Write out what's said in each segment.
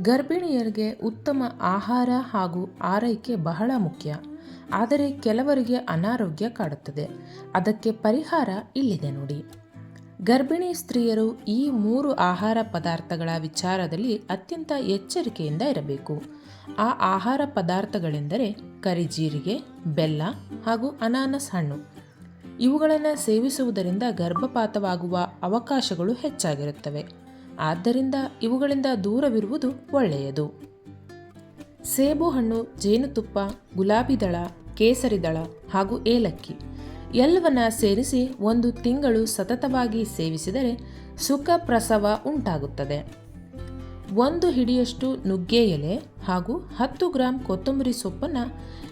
ಗರ್ಭಿಣಿಯರಿಗೆ ಉತ್ತಮ ಆಹಾರ ಹಾಗೂ ಆರೈಕೆ ಬಹಳ ಮುಖ್ಯ. ಆದರೆ ಕೆಲವರಿಗೆ ಅನಾರೋಗ್ಯ ಕಾಡುತ್ತದೆ. ಅದಕ್ಕೆ ಪರಿಹಾರ ಇಲ್ಲಿದೆ ನೋಡಿ. ಗರ್ಭಿಣಿ ಸ್ತ್ರೀಯರು ಈ ಮೂರು ಆಹಾರ ಪದಾರ್ಥಗಳ ವಿಚಾರದಲ್ಲಿ ಅತ್ಯಂತ ಎಚ್ಚರಿಕೆಯಿಂದ ಇರಬೇಕು. ಆ ಆಹಾರ ಪದಾರ್ಥಗಳೆಂದರೆ ಕರಿಜೀರಿಗೆ, ಬೆಲ್ಲ ಹಾಗೂ ಅನಾನಸ್ ಹಣ್ಣು. ಇವುಗಳನ್ನು ಸೇವಿಸುವುದರಿಂದ ಗರ್ಭಪಾತವಾಗುವ ಅವಕಾಶಗಳು ಹೆಚ್ಚಾಗಿರುತ್ತವೆ. ಆದ್ದರಿಂದ ಇವುಗಳಿಂದ ದೂರವಿರುವುದು ಒಳ್ಳೆಯದು. ಸೇಬು ಹಣ್ಣು, ಜೇನುತುಪ್ಪ, ಗುಲಾಬಿ ದಳ, ಕೇಸರಿ ದಳ ಹಾಗೂ ಏಲಕ್ಕಿ ಎಲ್ಲವನ್ನ ಸೇರಿಸಿ ಒಂದು ತಿಂಗಳು ಸತತವಾಗಿ ಸೇವಿಸಿದರೆ ಸುಖ ಪ್ರಸವ ಉಂಟಾಗುತ್ತದೆ. ಒಂದು ಹಿಡಿಯಷ್ಟು ನುಗ್ಗೆ ಎಲೆ ಹಾಗೂ ಹತ್ತು ಗ್ರಾಂ ಕೊತ್ತಂಬರಿ ಸೊಪ್ಪನ್ನು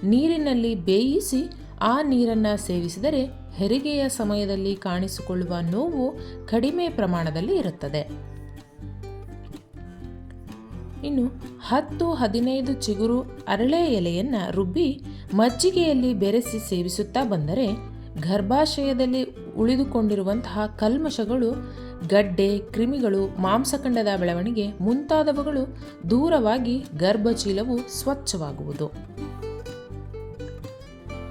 ನೀರಿನಲ್ಲಿ ಬೇಯಿಸಿ ಆ ನೀರನ್ನು ಸೇವಿಸಿದರೆ ಹೆರಿಗೆಯ ಸಮಯದಲ್ಲಿ ಕಾಣಿಸಿಕೊಳ್ಳುವ ನೋವು ಕಡಿಮೆ ಪ್ರಮಾಣದಲ್ಲಿ ಇರುತ್ತದೆ. ಇನ್ನು ಹತ್ತು ಹದಿನೈದು ಚಿಗುರು ಅರಳೆ ಎಲೆಯನ್ನು ರುಬ್ಬಿ ಮಜ್ಜಿಗೆಯಲ್ಲಿ ಬೆರೆಸಿ ಸೇವಿಸುತ್ತಾ ಬಂದರೆ ಗರ್ಭಾಶಯದಲ್ಲಿ ಉಳಿದುಕೊಂಡಿರುವಂತಹ ಕಲ್ಮಶಗಳು, ಗಡ್ಡೆ, ಕ್ರಿಮಿಗಳು, ಮಾಂಸಖಂಡದ ಬೆಳವಣಿಗೆ ಮುಂತಾದವುಗಳು ದೂರವಾಗಿ ಗರ್ಭಚೀಲವು ಸ್ವಚ್ಛವಾಗುವುದು.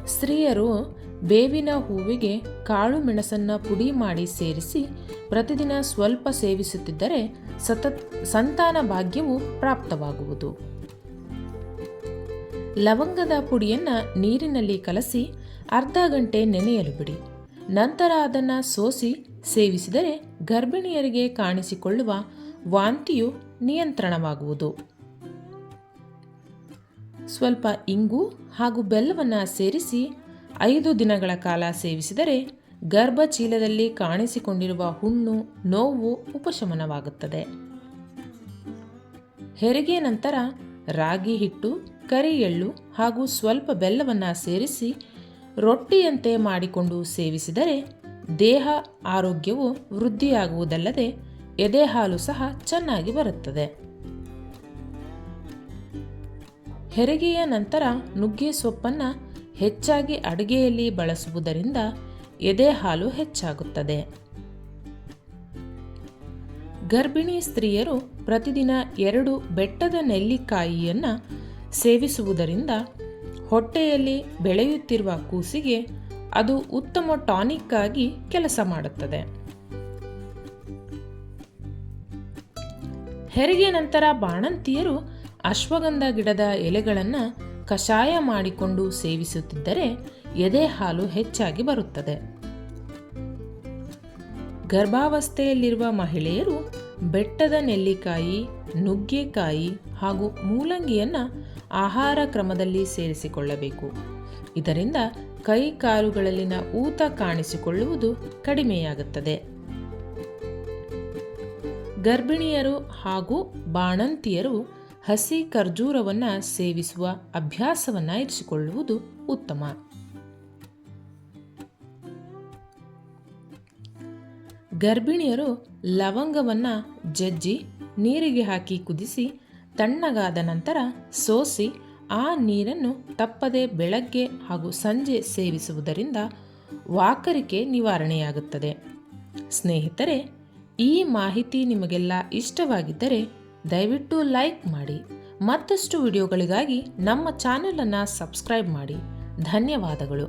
ಸ್ತ್ರೀಯರು ಬೇವಿನ ಹೂವಿಗೆ ಕಾಳು ಮೆಣಸನ್ನು ಪುಡಿ ಮಾಡಿ ಸೇರಿಸಿ ಪ್ರತಿದಿನ ಸ್ವಲ್ಪ ಸೇವಿಸುತ್ತಿದ್ದರೆ ಸತತ್ ಸಂತಾನ ಭಾಗ್ಯವು ಪ್ರಾಪ್ತವಾಗುವುದು. ಲವಂಗದ ಪುಡಿಯನ್ನ ನೀರಿನಲ್ಲಿ ಕಲಸಿ ಅರ್ಧ ಗಂಟೆ ನೆನೆಯಲು ಬಿಡಿ. ನಂತರ ಅದನ್ನು ಸೋಸಿ ಸೇವಿಸಿದರೆ ಗರ್ಭಿಣಿಯರಿಗೆ ಕಾಣಿಸಿಕೊಳ್ಳುವ ವಾಂತಿಯು ನಿಯಂತ್ರಣವಾಗುವುದು. ಸ್ವಲ್ಪ ಇಂಗು ಹಾಗೂ ಬೆಲ್ಲವನ್ನು ಸೇರಿಸಿ ಐದು ದಿನಗಳ ಕಾಲ ಸೇವಿಸಿದರೆ ಗರ್ಭಚೀಲದಲ್ಲಿ ಕಾಣಿಸಿಕೊಂಡಿರುವ ಹುಣ್ಣು ನೋವು ಉಪಶಮನವಾಗುತ್ತದೆ. ಹೆರಿಗೆ ನಂತರ ರಾಗಿ ಹಿಟ್ಟು, ಕರಿ ಎಳ್ಳು ಹಾಗೂ ಸ್ವಲ್ಪ ಬೆಲ್ಲವನ್ನು ಸೇರಿಸಿ ರೊಟ್ಟಿಯಂತೆ ಮಾಡಿಕೊಂಡು ಸೇವಿಸಿದರೆ ದೇಹ ಆರೋಗ್ಯವು ವೃದ್ಧಿಯಾಗುವುದಲ್ಲದೆ ಎದೆ ಹಾಲು ಸಹ ಚೆನ್ನಾಗಿ ಬರುತ್ತದೆ. ಹೆರಿಗೆಯ ನಂತರ ನುಗ್ಗೆ ಸೊಪ್ಪನ್ನು ಹೆಚ್ಚಾಗಿ ಅಡುಗೆಯಲ್ಲಿ ಬಳಸುವುದರಿಂದ ಎದೆ ಹಾಲು ಹೆಚ್ಚಾಗುತ್ತದೆ. ಗರ್ಭಿಣಿ ಸ್ತ್ರೀಯರು ಪ್ರತಿದಿನ ಎರಡು ಬೆಟ್ಟದ ನೆಲ್ಲಿಕಾಯಿಯನ್ನು ಸೇವಿಸುವುದರಿಂದ ಹೊಟ್ಟೆಯಲ್ಲಿ ಬೆಳೆಯುತ್ತಿರುವ ಕೂಸಿಗೆ ಅದು ಉತ್ತಮ ಟಾನಿಕ್ ಆಗಿ ಕೆಲಸ ಮಾಡುತ್ತದೆ. ಹೆರಿಗೆ ನಂತರ ಬಾಣಂತಿಯರು ಅಶ್ವಗಂಧ ಗಿಡದ ಎಲೆಗಳನ್ನು ಕಷಾಯ ಮಾಡಿಕೊಂಡು ಸೇವಿಸುತ್ತಿದ್ದರೆ ಎದೆ ಹಾಲು ಹೆಚ್ಚಾಗಿ ಬರುತ್ತದೆ. ಗರ್ಭಾವಸ್ಥೆಯಲ್ಲಿರುವ ಮಹಿಳೆಯರು ಬೆಟ್ಟದ ನೆಲ್ಲಿಕಾಯಿ, ನುಗ್ಗೆಕಾಯಿ ಹಾಗೂ ಮೂಲಂಗಿಯನ್ನು ಆಹಾರ ಕ್ರಮದಲ್ಲಿ ಸೇರಿಸಿಕೊಳ್ಳಬೇಕು. ಇದರಿಂದ ಕೈ ಕಾಲುಗಳಲ್ಲಿನ ಊತ ಕಾಣಿಸಿಕೊಳ್ಳುವುದು ಕಡಿಮೆಯಾಗುತ್ತದೆ. ಗರ್ಭಿಣಿಯರು ಹಾಗೂ ಬಾಣಂತಿಯರು ಹಸಿ ಖರ್ಜೂರವನ್ನು ಸೇವಿಸುವ ಅಭ್ಯಾಸವನ್ನು ಇರಿಸಿಕೊಳ್ಳುವುದು ಉತ್ತಮ. ಗರ್ಭಿಣಿಯರು ಲವಂಗವನ್ನು ಜಜ್ಜಿ ನೀರಿಗೆ ಹಾಕಿ ಕುದಿಸಿ ತಣ್ಣಗಾದ ನಂತರ ಸೋಸಿ ಆ ನೀರನ್ನು ತಪ್ಪದೆ ಬೆಳಗ್ಗೆ ಹಾಗೂ ಸಂಜೆ ಸೇವಿಸುವುದರಿಂದ ವಾಕರಿಕೆ ನಿವಾರಣೆಯಾಗುತ್ತದೆ. ಸ್ನೇಹಿತರೆ, ಈ ಮಾಹಿತಿ ನಿಮಗೆಲ್ಲ ಇಷ್ಟವಾಗಿದ್ದರೆ ದಯವಿಟ್ಟು ಲೈಕ್ ಮಾಡಿ, ಮತ್ತಷ್ಟು ವಿಡಿಯೋಗಳಿಗಾಗಿ ನಮ್ಮ ಚಾನೆಲನ್ನು ಸಬ್ಸ್ಕ್ರೈಬ್ ಮಾಡಿ. ಧನ್ಯವಾದಗಳು.